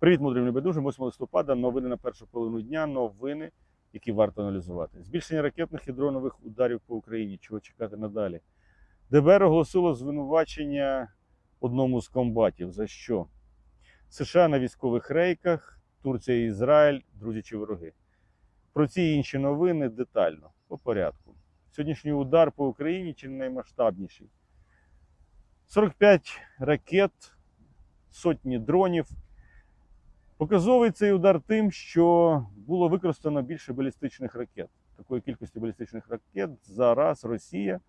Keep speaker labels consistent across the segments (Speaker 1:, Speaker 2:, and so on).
Speaker 1: Привіт, мудрим небайдужим. 8 листопада. Новини на першу половину дня. Новини, які варто аналізувати. Збільшення ракетних і дронових ударів по Україні. Чого чекати надалі? ДБР оголосило звинувачення одному з комбатів. За що? США на військових рейках, Турція і Ізраїль, друзі чи вороги. Про ці інші новини детально, по порядку. Сьогоднішній удар по Україні чи наймасштабніший. 45 ракет, сотні дронів. Показовий цей удар тим, що було використано більше балістичних ракет. Такої кількості балістичних ракет зараз Росія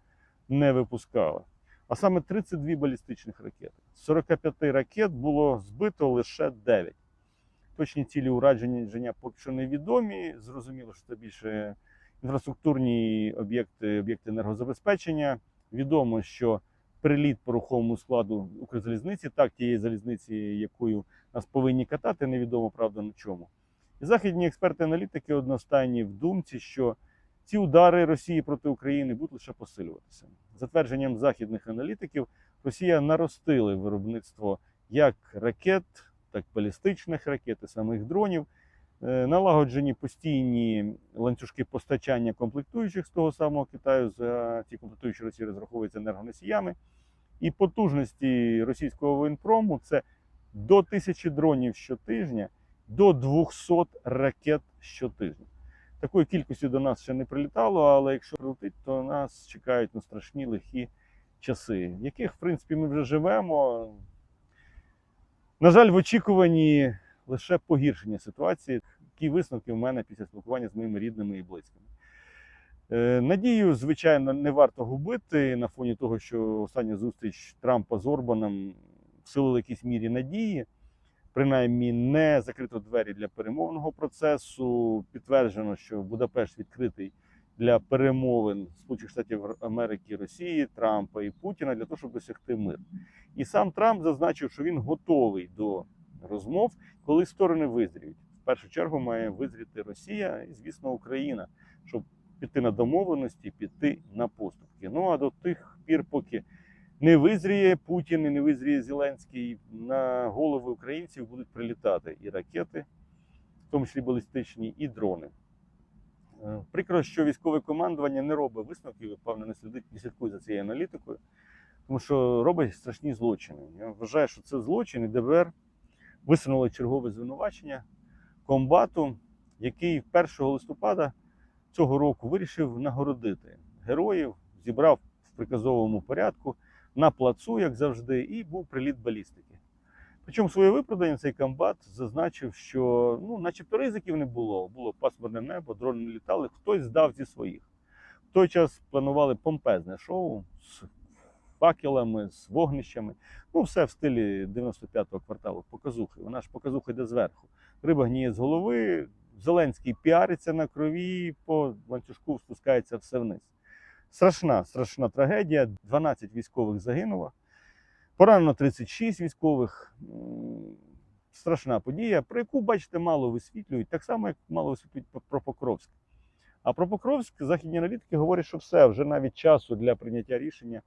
Speaker 1: не випускала. А саме 32 балістичних ракети. З 45 ракет було збито лише 9. Точні цілі ураження поки що невідомі. Зрозуміло, що це більше інфраструктурні об'єкти, об'єкти енергозабезпечення. Відомо, що приліт по рухомому складу Укрзалізниці, так тієї залізниці, якою нас повинні катати, невідомо правда на чому. І західні експерти-аналітики одностайні в думці, що ці удари Росії проти України будуть лише посилюватися. За твердженням західних аналітиків, Росія наростили виробництво як ракет, так і балістичних ракет і самих дронів. Е, Налагоджені постійні ланцюжки постачання комплектуючих з того самого Китаю. За ці комплектуючі Росії розраховуються енергоносіями. І потужності російського воєнпрому це до тисячі дронів щотижня, до 200 ракет щотижня. Такої кількості до нас ще не прилітало, але якщо прилетить, то нас чекають ну, страшні лихі часи, в яких, в принципі, ми вже живемо. На жаль, в очікуванні лише погіршення ситуації. Які висновки в мене після спілкування з моїми рідними і близькими. Е, Надію, звичайно, не варто губити на фоні того, що остання зустріч Трампа з Орбаном вселила в якійсь мірі надії. Принаймні не закрито двері для перемовного процесу. Підтверджено, що Будапешт відкритий для перемовин Сполучених Штатів Америки, Росії, Трампа і Путіна для того, щоб досягти миру. І сам Трамп зазначив, що він готовий до розмов, коли сторони визріють. В першу чергу має визріти Росія і, звісно, Україна, щоб піти на домовленості, піти на поступки. Ну а до тих пір, поки не визріє Путін і не визріє Зеленський, на голови українців будуть прилітати і ракети, в тому числі балістичні, і дрони. Е, Прикро, що військове командування не робить висновків, певно, не слідить, не слідкує за цією аналітикою, тому що робить страшні злочини. Я вважаю, що це злочин, і ДБР висунуло чергове звинувачення комбату, який 1 листопада цього року вирішив нагородити героїв, зібрав в приказовому порядку на плацу, як завжди, і був приліт балістики. Причому своє виправдання цей комбат зазначив, що ну, начебто ризиків не було. Було пасмурне небо, дрони не літали, хтось здав зі своїх. В той час планували помпезне шоу з факелами, з вогнищами. Ну, все в стилі 95-го кварталу, показухи. Вона ж показуха йде зверху. Риба гніє з голови, Зеленський піариться на крові, по ланцюжку спускається все вниз. Страшна, страшна трагедія. 12 військових загинуло. Поранено 36 військових. Страшна подія, про яку, бачите, мало висвітлюють, так само, як мало висвітлюють про Покровськ. А про Покровськ західні аналітики говорять, що все, вже навіть часу для прийняття рішення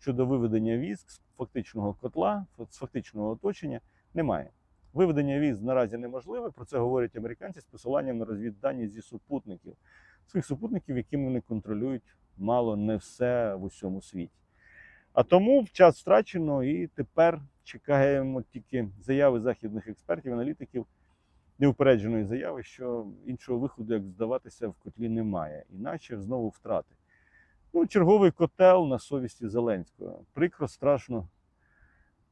Speaker 1: щодо виведення військ з фактичного котла, з фактичного оточення немає. Виведення військ наразі неможливе. Про це говорять американці з посиланням на розвіддані зі супутників, своїх супутників, якими вони контролюють мало не все в усьому світі. А тому час втрачено, і тепер чекаємо тільки заяви західних експертів, аналітиків, неупередженої заяви, що іншого виходу, як здаватися, в котлі немає, іначе знову втрати. Ну, черговий котел на совісті Зеленського. Прикро, страшно,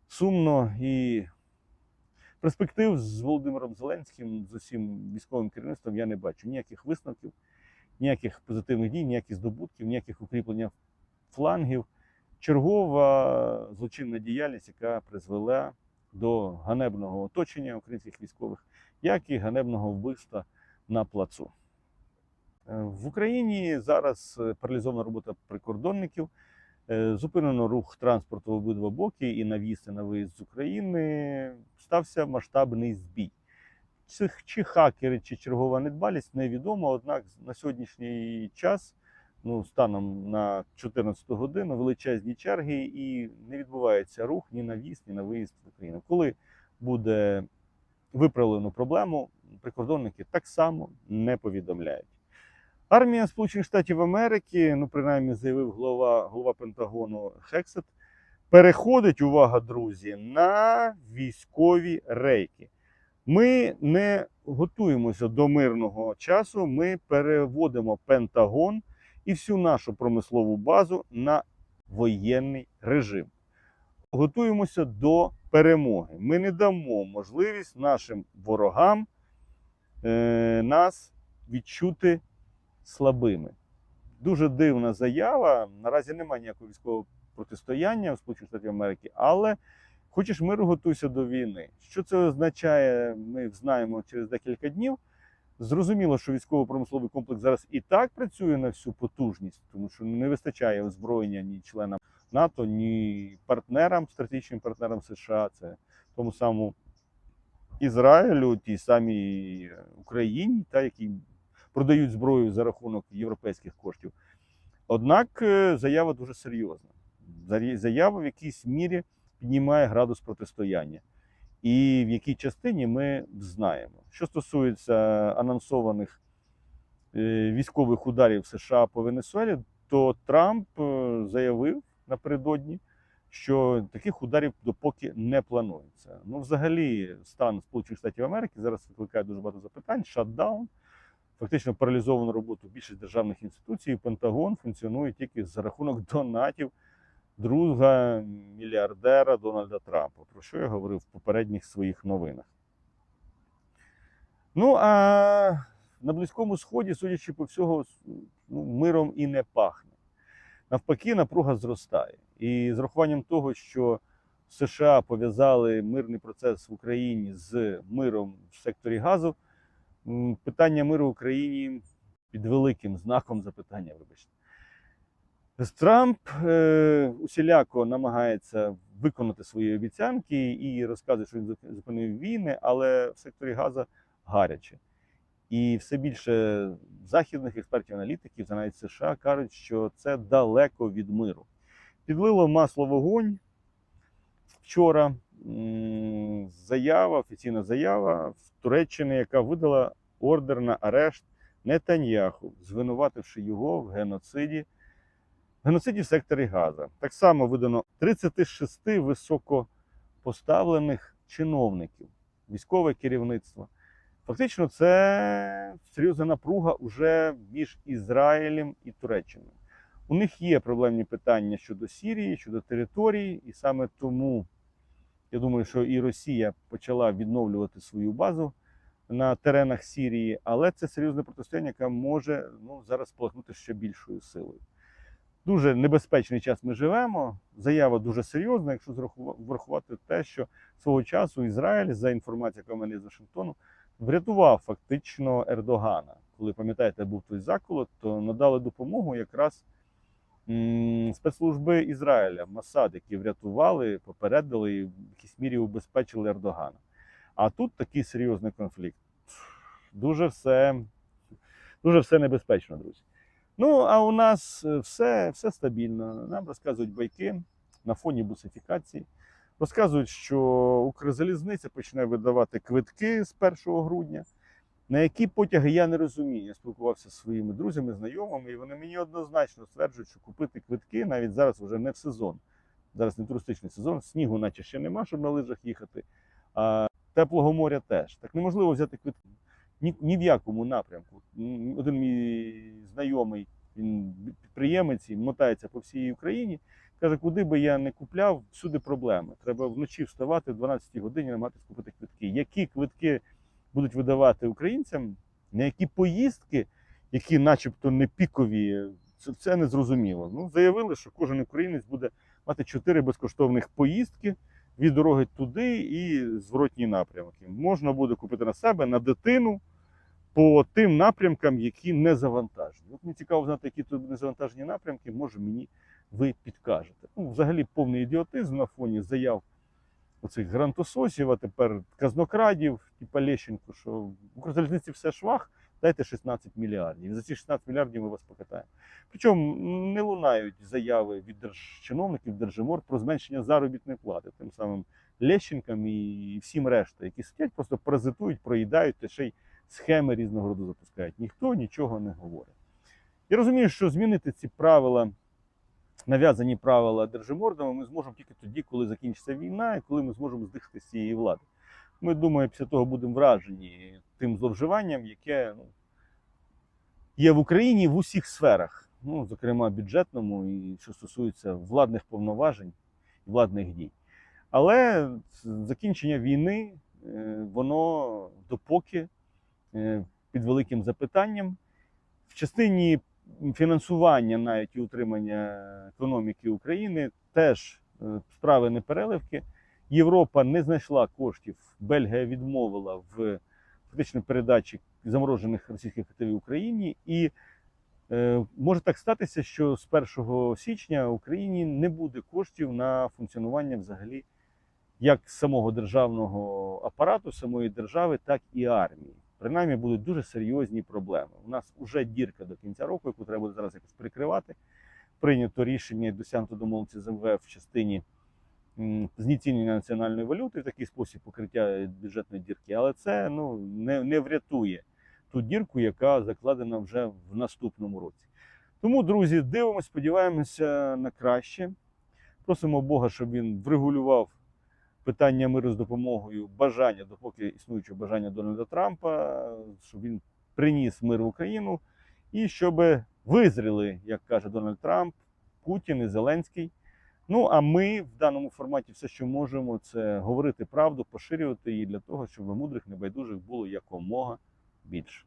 Speaker 1: сумно і перспектив з Володимиром Зеленським, з усім військовим керівництвом я не бачу ніяких висновків, ніяких позитивних дій, ніяких здобутків, ніяких укріплення флангів. Чергова злочинна діяльність, яка призвела до ганебного оточення українських військових, як і ганебного вбивства на плацу. Е, В Україні зараз е, паралізована робота прикордонників, е, зупинено рух транспорту в обидва боки і на в'їзд і на виїзд з України. Стався масштабний збій. Чи, чи хакери, чи чергова недбалість невідомо. Однак на сьогоднішній час, ну станом на 14 годину, величезні черги і не відбувається рух ні на в'їзд, ні на виїзд в Україну. Коли буде виправлену проблему прикордонники так само не повідомляють. Армія Сполучених Штатів Америки, ну принаймні заявив голова, голова Пентагону Хексет, переходить, увага, друзі, на військові рейки. Ми не готуємося до мирного часу, ми переводимо Пентагон і всю нашу промислову базу на воєнний режим. Готуємося до перемоги. Ми не дамо можливість нашим ворогам е, нас відчути слабими. Дуже дивна заява. Наразі немає ніякого військового протистояння у Сполучених Штатів Америки, але хочеш миру, готуйся до війни. Що це означає, ми знаємо через декілька днів. Зрозуміло, що військово-промисловий комплекс зараз і так працює на всю потужність, тому що не вистачає озброєння ні членам НАТО, ні партнерам, стратегічним партнерам США, це тому самому Ізраїлю, тій самій Україні, та які продають зброю за рахунок європейських коштів. Однак е, заява дуже серйозна. Заява в якійсь мірі піднімає градус протистояння. І в якій частині ми знаємо. Що стосується анонсованих е, військових ударів США по Венесуелі, то Трамп е, заявив напередодні, що таких ударів допоки не планується. Ну, взагалі, стан Сполучених Штатів Америки зараз викликає дуже багато запитань. Шатдаун, фактично паралізовану роботу більшість державних інституцій. Пентагон функціонує тільки за рахунок донатів друга мільярдера Дональда Трампа, про що я говорив в попередніх своїх новинах. Ну а на Близькому Сході, судячи по всього, ну, миром і не пахне. Навпаки, напруга зростає. І з рахуванням того, що США пов'язали мирний процес в Україні з миром в секторі газу, питання миру в Україні під великим знаком запитання, вибачте. Трамп е, усіляко намагається виконати свої обіцянки і розказує, що він зупинив війни, але в секторі Газа гаряче. І все більше західних експертів, аналітиків, та навіть США кажуть, що це далеко від миру. Підлило масло вогонь вчора. Заява, офіційна заява в Туреччини, яка видала ордер на арешт Нетаньяху, звинувативши його в геноциді геноциді в секторі Газа. Так само видано 36 високопоставлених чиновників, військове керівництво. Фактично, це серйозна напруга уже між Ізраїлем і Туреччиною. У них є проблемні питання щодо Сірії, щодо території, і саме тому я думаю, що і Росія почала відновлювати свою базу на теренах Сірії, але це серйозне протистояння, яке може ну, зараз спалахнути ще більшою силою. Дуже небезпечний час ми живемо. Заява дуже серйозна, якщо врахувати те, що свого часу Ізраїль, за інформацією, яка в мене з Вашингтону, врятував фактично Ердогана. Коли пам'ятаєте, був той заколот, то надали допомогу якраз спецслужби Ізраїля, Масад, які врятували, попередили і в якійсь мірі убезпечили Ердогана. А тут такий серйозний конфлікт. Дуже все, дуже все небезпечно, друзі. Ну, а у нас е, все, все стабільно. Нам розказують байки на фоні бусифікації. Розказують, що Укрзалізниця почне видавати квитки з 1 грудня. На які потяги я не розумію. Я спілкувався зі своїми друзями, знайомими, і вони мені однозначно стверджують, що купити квитки навіть зараз вже не в сезон. Зараз не туристичний сезон, снігу наче ще нема, щоб на лижах їхати. А теплого моря теж. Так неможливо взяти квитки ні, ні в якому напрямку. Один мій знайомий, він підприємець і мотається по всій Україні. Каже, куди би я не купляв, всюди проблеми. Треба вночі вставати в 12 годині, намагатися купити квитки. Які квитки будуть видавати українцям, на які поїздки, які начебто не пікові, це, це не зрозуміло. Ну, заявили, що кожен українець буде мати чотири безкоштовних поїздки від дороги туди і зворотні напрямки. Можна буде купити на себе, на дитину по тим напрямкам, які не завантажені. От мені цікаво знати, які тут незавантажені напрямки, може мені ви підкажете. Ну, взагалі повний ідіотизм на фоні заяв оцих грантососів, а тепер казнокрадів, типа Лещенко, що в Укрзалізниці все швах, дайте 16 мільярдів. І за ці 16 мільярдів ми вас покатаємо. Причому не лунають заяви від держчиновників, держимор про зменшення заробітної плати. Тим самим Лещенкам і всім решта, які сидять, просто паразитують, проїдають та ще й схеми різного роду запускають. Ніхто нічого не говорить. Я розумію, що змінити ці правила, нав'язані правила держимордами, ми зможемо тільки тоді, коли закінчиться війна, і коли ми зможемо здихати з цієї влади. Ми думаю, після того будемо вражені тим зловживанням, яке ну, є в Україні в усіх сферах, ну, зокрема бюджетному, і що стосується владних повноважень і владних дій. Але закінчення війни, е, воно допоки е, під великим запитанням. В частині фінансування навіть і утримання економіки України теж е, справи не переливки. Європа не знайшла коштів, Бельгія відмовила в фактично передачі заморожених російських активів Україні. І е, може так статися, що з 1 січня Україні не буде коштів на функціонування взагалі як самого державного апарату, самої держави, так і армії. Принаймні будуть дуже серйозні проблеми. У нас вже дірка до кінця року, яку треба буде зараз якось прикривати. Прийнято рішення досягнуто домовленості з МВФ в частині знецінення національної валюти в такий спосіб покриття бюджетної дірки, але це ну, не, не врятує ту дірку, яка закладена вже в наступному році. Тому, друзі, дивимося, сподіваємося на краще. Просимо Бога, щоб він врегулював питання миру з допомогою бажання, допоки існуючого бажання Дональда Трампа, щоб він приніс мир в Україну і щоб визріли, як каже Дональд Трамп, Путін і Зеленський. Ну а ми в даному форматі все, що можемо, це говорити правду, поширювати її для того, щоб мудрих небайдужих було якомога більше.